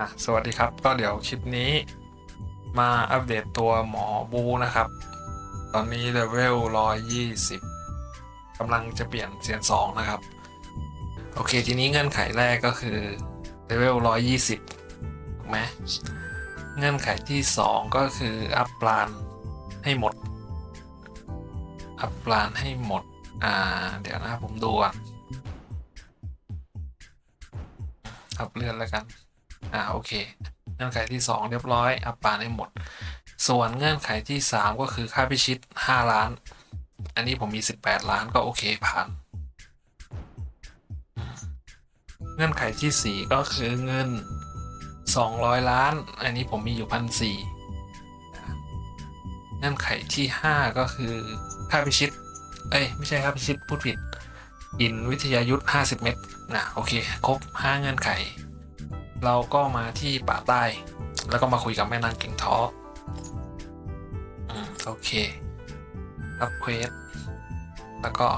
อะสวัสดีครับก็เดี๋ยวคลิปนี้มาอัปเดตตัวหมอบูนะครับ ตอนนี้เลเวล120กำลังจะเปลี่ยนเซียน2นะครับ โอเคทีนี้เงื่อนไขแรกก็คือเลเวล120ถูกไหมเงื่อนไขที่ 2 ก็คืออัพปลานให้หมด อัพปลานให้หมด อ่า เดี๋ยวนะผมดูก่อนอัพเลื่อนแล้วกัน อ่าโอเค เงื่อนไขที่ 2 เรียบร้อย อัปปานให้หมด ส่วนเงื่อนไขที่ 3 ก็คือค่าพิชิต 5 ล้าน อันนี้ผมมี 18 ล้านก็โอเคผ่าน เงื่อนไขที่ 4 ก็คือเงิน 200 ล้าน อันนี้ผมมีอยู่พันสี่เงื่อนไขที่ 5 ก็คือค่าพิชิต เอ้ยไม่ใช่ค่าพิชิตพูดผิด อินวิทยายุทธ50 เม็ดนะโอเค ครบ 5 เงื่อนไข เราก็มาที่ป่าใต้ แล้วก็มาคุยกับแม่นางก่งท้ออืมโอเค รับเควส แล้วก็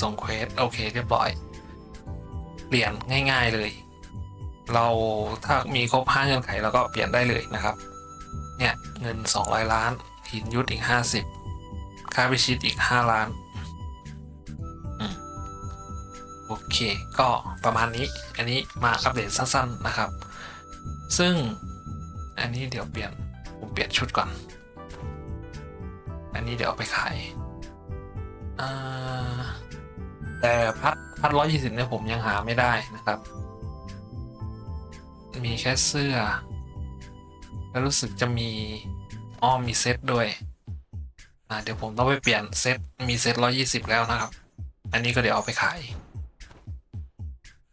ส่งเควส โอเค เรียบร้อย เปลี่ยนง่าย ๆเลย เราถ้ามีครบ5เงื่อนไขเราก็เปลี่ยนได้เลยนะครับ เนี่ย เงิน 200 ล้าน หินยุทธอีก 50 ค่าพิชิตอีก 5 ล้าน โอเค ก็ประมาณนี้ อันนี้มาอัปเดตสั้นๆนะครับ ซึ่งอันนี้เดี๋ยวเปลี่ยน ผมเปลี่ยนชุดก่อน อันนี้เดี๋ยวเอาไปขายอ่าแต่พัดพัดร้อยยี่สิบเนี่ยผมยังหาไม่ได้นะครับ มีแค่เสื้อ แล้วรู้สึกจะมีอ้อมมีเซตด้วยอ่าเดี๋ยวผมต้องไปเปลี่ยนเซตมีเซตร้อยี่สิบแล้วนะครับ อันนี้ก็เดี๋ยวเอาไปขาย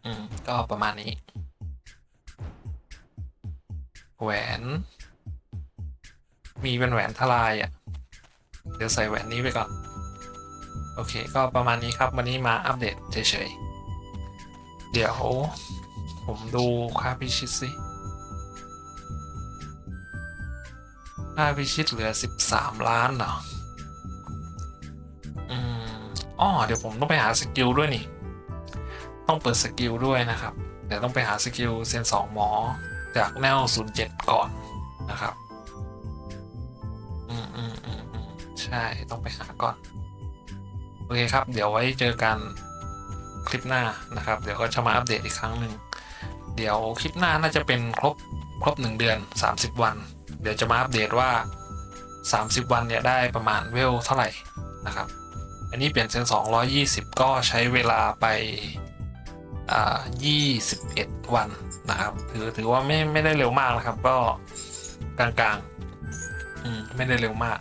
อืม ก็ประมาณนี้ แหวน มีเป็นแหวนทลายอะ่ะ เดี๋ยวใส่แหวนนี้ไปก่อน โอเค ก็ประมาณนี้ครับวันนี้มาอัปเดตเฉยๆ เดี๋ยว ผมดูค่าพิชิตสิค่าพิชิตเหลือ 13 ล้านเหรอ อืมอ๋อเดี๋ยวผมต้องไปหาสกิลด้วยนี่ ต้องเปิดสกิลด้วยนะครับ เดี๋ยวต้องไปหาสกิลเซนสองหมอจากแนว07ก่อนนะครับอืมอืมอืมอืมใช่ต้องไปหาก่อน โอเคครับ เดี๋ยวไว้เจอกันคลิปหน้านะครับ เดี๋ยวก็จะมาอัปเดตอีกครั้งหนึ่ง เดี๋ยวคลิปหน้าน่าจะเป็นครบครบ 1 เดือน 30 วัน เดี๋ยวจะมาอัปเดตว่า 30 วันเนี่ยได้ประมาณเวลเท่าไหร่นะครับ อันนี้เปลี่ยนเซน220 ก็ใช้เวลาไป อ่า21 วันนะครับ ถือถือว่าไม่ไม่ได้เร็วมากนะครับ ก็กลางๆอืมไม่ได้เร็วมาก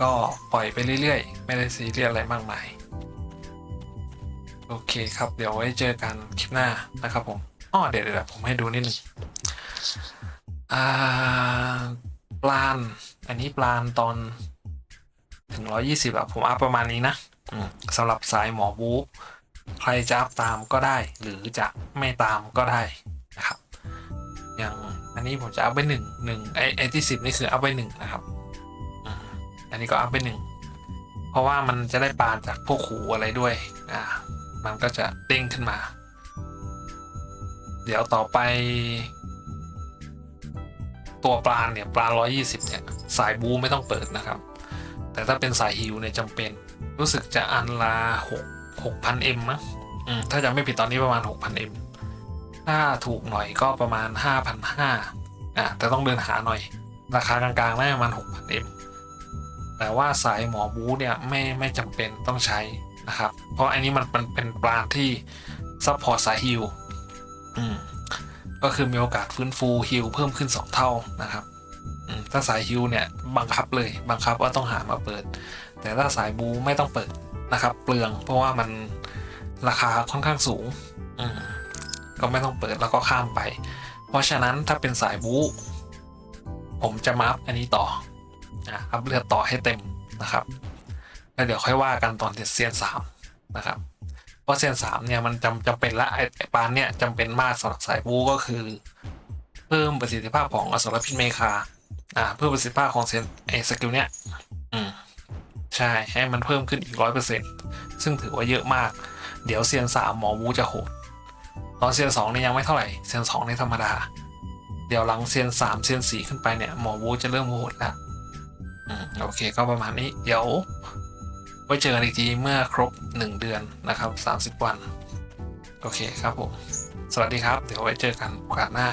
ก็ปล่อยไปเรื่อยๆ ไม่ได้ซีเรียสอะไรมากมาย โอเคครับ เดี๋ยวไว้เจอกันคลิปหน้านะครับผมอ้อเดี๋ยวเดี๋ยวผมให้ดูนิดนึงอ่าปลานอันนี้ปลานตอนถึง 120อะผมอัพประมาณนี้นะสำหรับสายหมอบู๊ ใครจะอัพตามก็ได้ หรือจะไม่ตามก็ได้นะครับ อย่างอันนี้ผมจะอัพไปหนึ่งหนึ่งไอไอที่สิบนี่คืออัพไปหนึ่งนะครับอันนี้ก็อัพไปหนึ่งเพราะว่ามันจะได้ปานจากพวกขูอะไรด้วยอ่ามันก็จะเด้งขึ้นมา เดี๋ยวต่อไป ตัวปลาเนี่ยปลา120เนี่ยสายบูไม่ต้องเปิดนะครับ แต่ถ้าเป็นสายฮิวเนี่ยจำเป็นรู้สึกจะอันละห กหกพันเอ็มมั้งอืมถ้าจำไม่ผิดตอนนี้ประมาณหกพันเอ็มถ้าถูกหน่อยก็ประมาณห้าพันห้าอะแต่ต้องเดินหาหน่อย ราคากลางๆน่าจะประมาณหกพันเอ็มแต่ว่าสายหมอบูเนี่ยไม่ไม่จำเป็นต้องใช้นะครับ เพราะอันนี้มันมันเป็นปลานที่ซัพพอร์ตสายฮิวอืมก็คือมีโอกาสฟื้นฟูฮิลเพิ่มขึ้น 2 เท่านะครับอืมถ้าสายฮิลเนี่ยบังคับเลยบังคับว่าต้องหามาเปิด แต่ถ้าสายบูไม่ต้องเปิด นะครับ เปลืองเพราะว่ามันราคาค่อนข้างสูง อืมก็ไม่ต้องเปิดแล้วก็ข้ามไป เพราะฉะนั้นถ้าเป็นสายบูผมจะมาอัพอันนี้ต่ออะอัพเลือดต่อให้เต็มนะครับแล้วเดี๋ยวค่อยว่ากันตอนเซียนสามนะครับเพราะเซียนสามเนี่ยมันจำจำเป็นละไอ้ไอปานเนี่ยจำเป็นมากสำหรับสายบูก็คือ เพิ่มประสิทธิภาพของอสรพิษเมคาอ่าเพิ่มประสิทธิภาพของเซนไอ้สกิลเนี่ย ใช่ให้มันเพิ่มขึ้นอีกร้อยเปอร์เซ็นต์ซึ่งถือว่าเยอะมาก เดี๋ยวเซียนสามหมอบูจะโหดตอนเซียนสองนี่ยังไม่เท่าไหร่เซียนสองนี่ธรรมดา เดี๋ยวหลังเซียนสามเซียนสี่ขึ้นไปเนี่ยหมอวูจะเริ่มโหดแล้วอืมโอเคก็ประมาณนี้เดี๋ยวไว้เจอกันอีกทีเมื่อครบหนึ่งเดือนนะครับสามสิบวัน โอเคครับผม สวัสดีครับ เดี๋ยวไว้เจอกันโอกาสหน้า